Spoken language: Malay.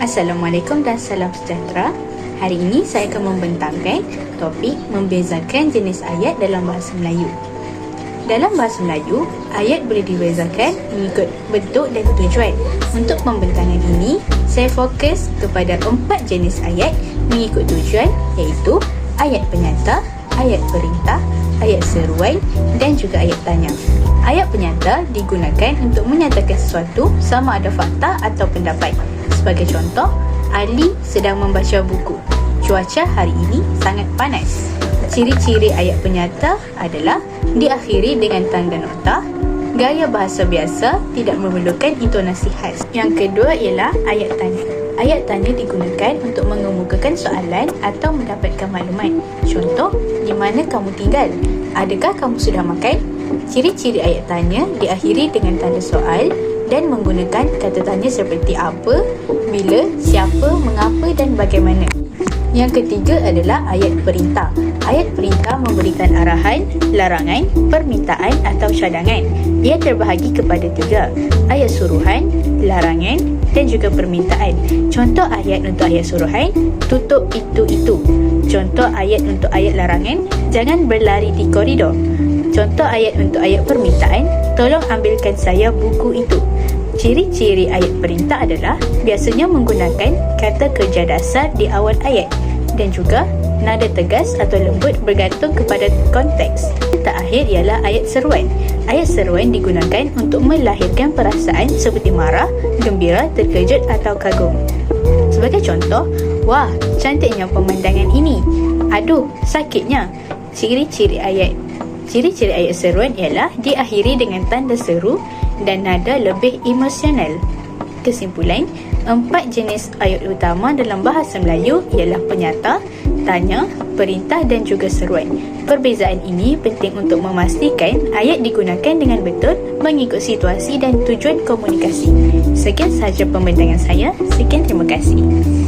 Assalamualaikum dan salam sejahtera. Hari ini saya akan membentangkan topik membezakan jenis ayat dalam bahasa Melayu. Dalam bahasa Melayu, ayat boleh dibezakan mengikut bentuk dan tujuan. Untuk pembentangan ini, saya fokus kepada empat jenis ayat mengikut tujuan iaitu ayat penyata, ayat perintah, ayat seruan dan juga ayat tanya. Ayat penyata digunakan untuk menyatakan sesuatu sama ada fakta atau pendapat. Sebagai contoh, Ali sedang membaca buku. Cuaca hari ini sangat panas. Ciri-ciri ayat penyata adalah diakhiri dengan tanda nota, gaya bahasa biasa tidak memerlukan intonasi khas. Yang kedua ialah ayat tanya. Ayat tanya digunakan untuk mengemukakan soalan atau mendapatkan maklumat. Contoh, di mana kamu tinggal? Adakah kamu sudah makan? Ciri-ciri ayat tanya diakhiri dengan tanda soal dan menggunakan kata tanya seperti apa, bila, siapa, mengapa dan bagaimana. Yang ketiga adalah ayat perintah. Ayat perintah memberikan arahan, larangan, permintaan atau cadangan. Ia terbahagi kepada tiga. Ayat suruhan, larangan dan juga permintaan. Contoh ayat untuk ayat suruhan, tutup itu-itu. Contoh ayat untuk ayat larangan, jangan berlari di koridor. Contoh ayat untuk ayat permintaan, tolong ambilkan saya buku itu. Ciri-ciri ayat perintah adalah biasanya menggunakan kata kerja dasar di awal ayat dan juga nada tegas atau lembut bergantung kepada konteks. Terakhir ialah ayat seruan. Ayat seruan digunakan untuk melahirkan perasaan seperti marah, gembira, terkejut atau kagum. Sebagai contoh, wah, cantiknya pemandangan ini. Aduh, sakitnya. Ciri-ciri ayat Ciri-ciri ayat seruan ialah diakhiri dengan tanda seru dan nada lebih emosional. Kesimpulan, empat jenis ayat utama dalam bahasa Melayu ialah penyata, tanya, perintah dan juga seruan. Perbezaan ini penting untuk memastikan ayat digunakan dengan betul mengikut situasi dan tujuan komunikasi. Sekian sahaja pembentangan saya. Sekian terima kasih.